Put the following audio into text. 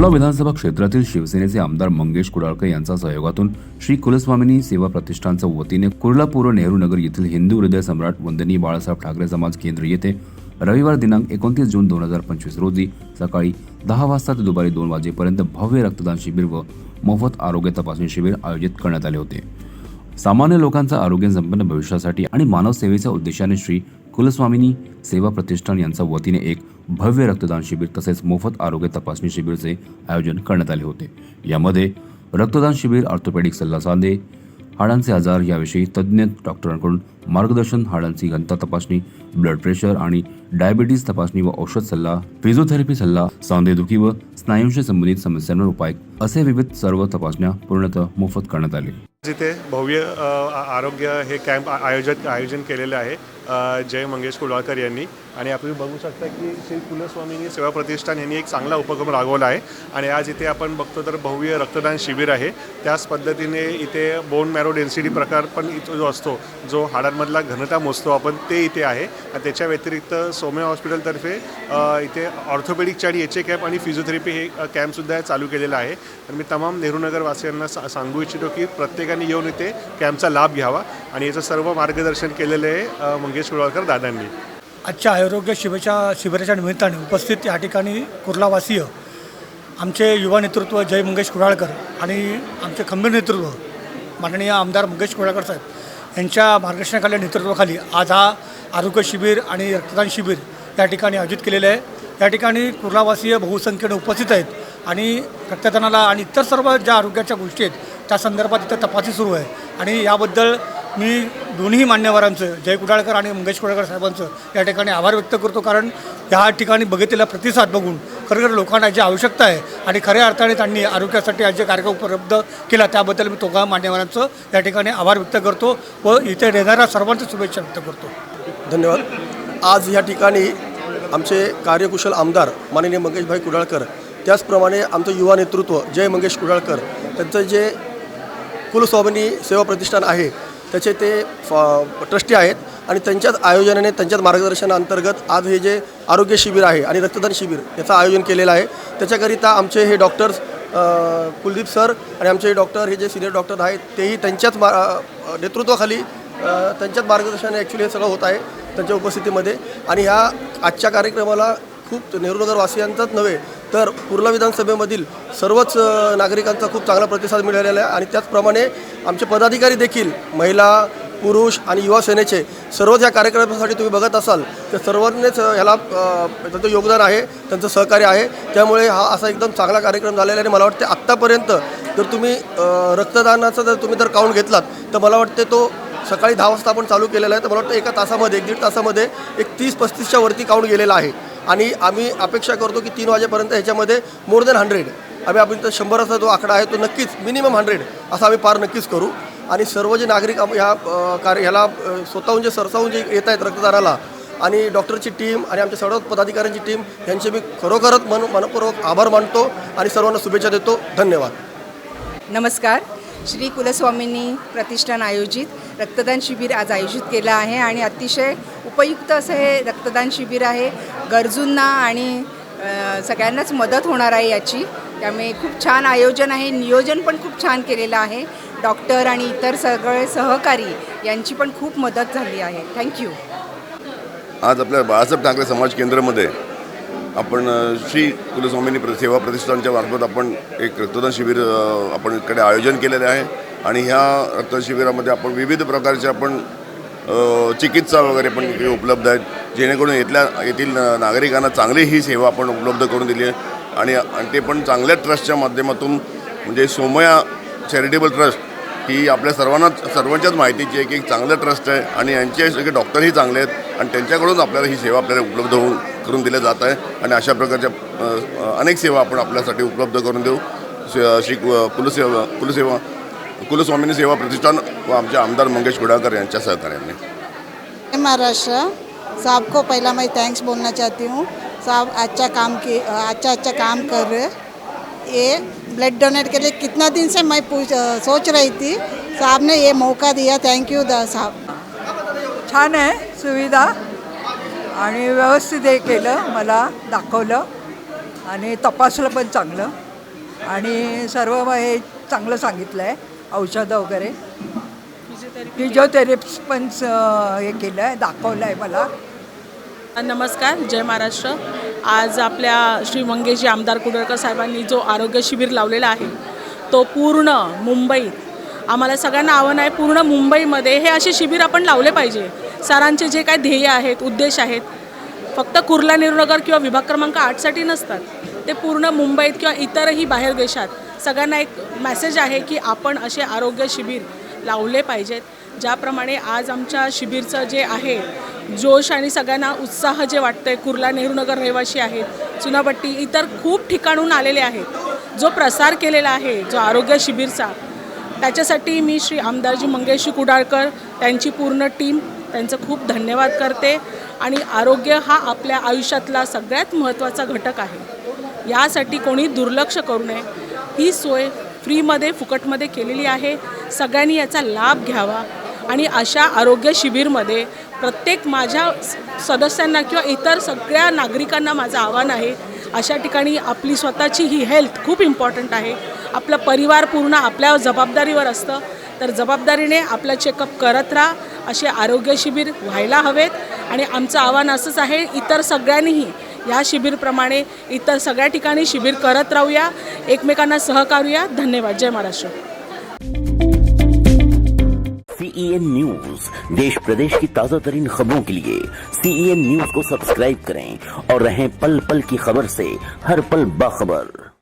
कुर्ला विधानसभा क्षेत्रातील शिवसेनेचे आमदार मंगेश कुडाळकर यांच्या सहयोगातून श्री कुलस्वामिनी सेवा प्रतिष्ठानच्या वतीने कुर्ला पूर्व नेहरू नगर येथील हिंदू हृदय सम्राट वंदनीय बाळासाहेब ठाकरे समाज केंद्र येथे रविवार दिनांक एकोणतीस जून दोन हजार पंचवीस रोजी सकाळी दहा वाजता ते दुपारी दोन वाजेपर्यंत भव्य रक्तदान शिबिर व मोफत आरोग्य तपासणी शिबिर आयोजित करण्यात आले होते. सामान्य लोकांचा आरोग्य संपन्न भविष्यासाठी आणि मानव सेवेच्या उद्देशाने श्री कुलस्वामिनी सेवा प्रतिष्ठान यांच्या वतीने एक भव्य रक्तदान शिबिर तसेच मोफत आरोग्य तपासणी शिबिरचे आयोजन करण्यात आले होते. यामध्ये रक्तदान शिबिर ऑर्थोपेडिक सल्ला सांधे हाडांचे आजार याविषयी तज्ज्ञ डॉक्टरांकडून मार्गदर्शन हाडांची घनता तपासणी ब्लड प्रेशर आणि डायबिटीज तपासणी व औषध सल्ला फिजिओथेरपी सल्ला सांधेदुखी व स्नायूंशी संबंधित समस्यांवर उपाय असे विविध सर्व तपासण्या पूर्णतः मोफत करण्यात आले. जिथे भव्य आरोग्य हे कॅम्प आयोजित आयोजन केलेले आहे जय मंगेश कुडाळकर यांनी. आणि आपण बघू शकता की श्री कुलस्वामीनी सेवा प्रतिष्ठान यांनी एक चांगला उपक्रम राबवला आहे. आणि आज इथे आपण बघतो तर भव्य रक्तदान शिबिर आहे. त्याच पद्धतीने इथे बोन मॅरो डेन्सिटी प्रकार पण इथं जो असतो जो हाडांमधला घनता मोजतो आपण ते इथे आहे. आणि त्याच्या व्यतिरिक्त सोम्या हॉस्पिटलतर्फे इथे ऑर्थोपेडिकचे आणि एच ए कॅम्प आणि फिजिओथेरपी हे कॅम्पसुद्धा चालू केलेलं आहे. तर मी तमाम नेहरूनगरवासियांना सा सांगू इच्छितो की प्रत्येक प्रत्येकाने येऊन इथे कॅम्पचा लाभ घ्यावा आणि याचं सर्व मार्गदर्शन केलेलं आहे मंगेश कुडाळकर दादांनी. आजच्या आरोग्य शिबिराच्या शिबिराच्या निमित्ताने उपस्थित या ठिकाणी कुर्लावासीय आमचे युवा नेतृत्व जय मंगेश कुडाळकर आणि आमचे खंबीर नेतृत्व माननीय आमदार मंगेश कुडाळकर साहेब यांच्या मार्गदर्शनाखाली नेतृत्वाखाली आज हा आरोग्य शिबिर आणि रक्तदान शिबिर या ठिकाणी आयोजित केलेलं आहे. या ठिकाणी कुर्लावासीय बहुसंख्येने उपस्थित आहेत आणि रक्तदानाला आणि इतर सर्व ज्या आरोग्याच्या गोष्टी आहेत त्या संदर्भात इथं तपासणी सुरू आहे. आणि याबद्दल मी दोन्ही मान्यवरांचं जय कुडाळकर आणि मंगेश कुडाळकर साहेबांचं या ठिकाणी आभार व्यक्त करतो. कारण या ठिकाणी बघितलेला प्रतिसाद बघून खरोखर लोकांना जी आवश्यकता आहे आणि खऱ्या अर्थाने त्यांनी आरोग्यासाठी आज जे कार्यक्रम उपलब्ध केला त्याबद्दल मी तोगा मान्यवरांचं या ठिकाणी आभार व्यक्त करतो व इथे येणाऱ्या सर्वांच्या शुभेच्छा व्यक्त करतो. धन्यवाद. आज या ठिकाणी आमचे कार्यकुशल आमदार माननीय मंगेशभाई कुडाळकर त्याचप्रमाणे आमचं युवा नेतृत्व जय मंगेश कुडाळकर त्यांचं जे कुलस्वामिनी सेवा प्रतिष्ठान आहे. त्याचे ते फ- ट्रस्टी आहेत आणि त्यांच्याच आयोजनाने त्यांच्याच मार्गदर्शनाअंतर्गत आज हे जे आरोग्य शिबिर आहे आणि रक्तदान शिबिर याचं आयोजन केलेलं आहे. त्याच्याकरिता आमचे हे डॉक्टर्स कुलदीप सर आणि आमचे डॉक्टर हे जे सिनियर डॉक्टर आहेत तेही त्यांच्याच मा नेतृत्वाखाली त्यांच्याच मार्गदर्शनाने ॲक्च्युली हे सगळं होत आहे त्यांच्या उपस्थितीमध्ये. आणि ह्या आजच्या कार्यक्रमाला खूप नेहरूनगरवासियांचाच नव्हे तर कुर्ला विधानसभेमधील सर्वच नागरिकांचा खूप चांगला प्रतिसाद मिळालेला आहे. आणि त्याचप्रमाणे आमचे पदाधिकारी देखील महिला पुरुष आणि युवा सेनेचे सर्वच या कार्यक्रमासाठी तुम्ही बघत असाल तर सर्वांनीच ह्याला त्यांचं योगदान आहे त्यांचं सहकार्य आहे. त्यामुळे हा असा एकदम चांगला कार्यक्रम झालेला आहे. आणि मला वाटते आत्तापर्यंत जर तुम्ही रक्तदानाचा जर तुम्ही जर काउंट घेतलात तर मला वाटते तो सकाळी दहा वाजता आपण चालू केलेला आहे. तर मला वाटतं एका तासामध्ये एक दीड तासामध्ये एक तीस पस्तीसच्या वरती काउंट गेलेला आहे. आणि आम्ही अपेक्षा करतो की तीन वाजेपर्यंत ह्याच्यामध्ये मोर देन हंड्रेड आम्ही आपण तर शंभराचा जो आकडा आहे तो नक्कीच मिनिमम हंड्रेड असा आम्ही पार नक्कीच करू. आणि सर्व जे नागरिक ह्या कार्य ह्याला स्वतःहून जे सरसावून जे येत आहेत रक्तदानाला आणि डॉक्टरची टीम आणि आमच्या सर्व पदाधिकाऱ्यांची टीम यांचे मी खरोखरच मन मनपूर्वक आभार मानतो आणि सर्वांना शुभेच्छा देतो. धन्यवाद. नमस्कार. श्री कुलस्वामींनी प्रतिष्ठान आयोजित रक्तदान शिबिर आज आयोजित केलं आहे आणि अतिशय उपयुक्त असं हे रक्तदान शिबिर आहे. गरजूंना आणि सगळ्यांनाच मदत होणार आहे याची. त्यामुळे खूप छान आयोजन आहे. नियोजन पण खूप छान केलेलं आहे. डॉक्टर आणि इतर सगळे सहकारी यांची पण खूप मदत झाली आहे. थँक्यू. आज आपल्या बाळासाहेब ठाकरे समाज केंद्रामध्ये आपण श्री कुलस्वामिनी प्र सेवा प्रतिष्ठानच्या मार्फत आपण एक रक्तदान शिबिर आपण इकडे आयोजन केलेले आहे. आणि ह्या रक्तदान शिबिरामध्ये आपण विविध प्रकारचे आपण चिकित्सा वगैरे पण इकडे उपलब्ध आहेत. जेणेकरून इथल्या येथील नागरिकांना चांगली ही सेवा आपण उपलब्ध करून दिली आहे. आणि आणि ते पण चांगल्या ट्रस्टच्या माध्यमातून म्हणजे सोमया चॅरिटेबल ट्रस्ट ही आपल्या सर्वांनाच सर्वांच्याच माहितीची आहे की एक चांगलं ट्रस्ट आहे. आणि यांचे सगळे डॉक्टरही चांगले आहेत. आणि त्यांच्याकडून आपल्याला ही सेवा आपल्याला उपलब्ध होऊन करून दिल्या जात आहे आणि अशा प्रकारच्या अनेक सेवा आपण आपल्यासाठी उपलब्ध करून देऊ. श- श्री कुलसेवा कुलसेवा कुलस्वामिनी सेवा प्रतिष्ठान व आमचे आमदार मंगेश कुडाळकर यांच्या सहकार्याने. महाराष्ट्र. साहब को पहला मैं थैंक्स बोलना चाहती हूँ. साहब अच्छा काम की अच्छा अच्छा काम कर रहे ये ब्लड डोनेट के लिए कितना दिन से मैं पूछ सोच रही थी। साहब ने ये मौका दिया. थैंक यू दा साहब. छान आहे सुविधा. आणि व्यवस्थित हे केलं मला दाखवलं आणि तपासलं पण चांगलं. आणि सर्व हे चांगलं सांगितलं आहे औषधं वगैरे. फिजिओथेरपिस्ट पण हे केलं आहे दाखवलं आहे मला. नमस्कार जय महाराष्ट्र. आज आपल्या श्री मंगेशजी आमदार कुडळकर साहेबांनी जो आरोग्य शिबिर लावलेला आहे तो पूर्ण मुंबईत. आम्हाला सगळ्यांना आव्हान आहे पूर्ण मुंबईमध्ये हे असे शिबिर आपण लावले पाहिजे. सरांचे जे काय ध्येय आहेत उद्देश आहेत फक्त कुर्ला नेहरूनगर किंवा विभाग क्रमांक आठसाठी नसतात. ते पूर्ण मुंबईत किंवा इतरही बाहेर देशात सगळ्यांना एक मेसेज आहे की आपण असे आरोग्य शिबिर लावले पाहिजेत. ज्याप्रमाणे आज आमच्या शिबिरचं जे आहे जोश आणि सगळ्यांना उत्साह जे वाटतंय कुर्ला नेहरूनगर रहिवासी आहेत चुनापट्टी इतर खूप ठिकाणून आलेले आहेत. जो प्रसार केलेला आहे जो आरोग्य शिबिरचा त्याच्यासाठी मी श्री आमदारजी मंगेशजी कुडाळकर त्यांची पूर्ण टीम त्यांचं खूप धन्यवाद करते. आणि आरोग्य हा आपल्या आयुष्यातला सगळ्यात महत्त्वाचा घटक आहे. यासाठी कोणी दुर्लक्ष करू नये. ही सोय फ्रीमध्ये फुकटमध्ये केलेली आहे. सगळ्यांनी याचा लाभ घ्यावा. आणि अशा आरोग्य शिबिरमध्ये प्रत्येक माझ्या सदस्यांना किंवा इतर सगळ्या नागरिकांना माझं आव्हान आहे. अशा ठिकाणी आपली स्वतःची ही हेल्थ खूप इम्पॉर्टंट आहे. आपला परिवार पूर्ण आपल्या जबाबदारीवर असतं. तर जबाबदारीने आपला चेकअप करत राहा. असे आरोग्य शिबिर व्हायला हवेत. आणि आमचं आव्हान असंच आहे इतर सगळ्यांनीही या शिबिरप्रमाणे इतर सगळ्या ठिकाणी शिबिर करत राहूया. एकमेकांना सहकारूया. धन्यवाद. जय महाराष्ट्र. सीईएन न्यूज देश प्रदेश की ताजा तरीन खबरों के लिए सीईएन न्यूज को सब्सक्राइब करें और रहें पल पल की खबर से हर पल बाखबर।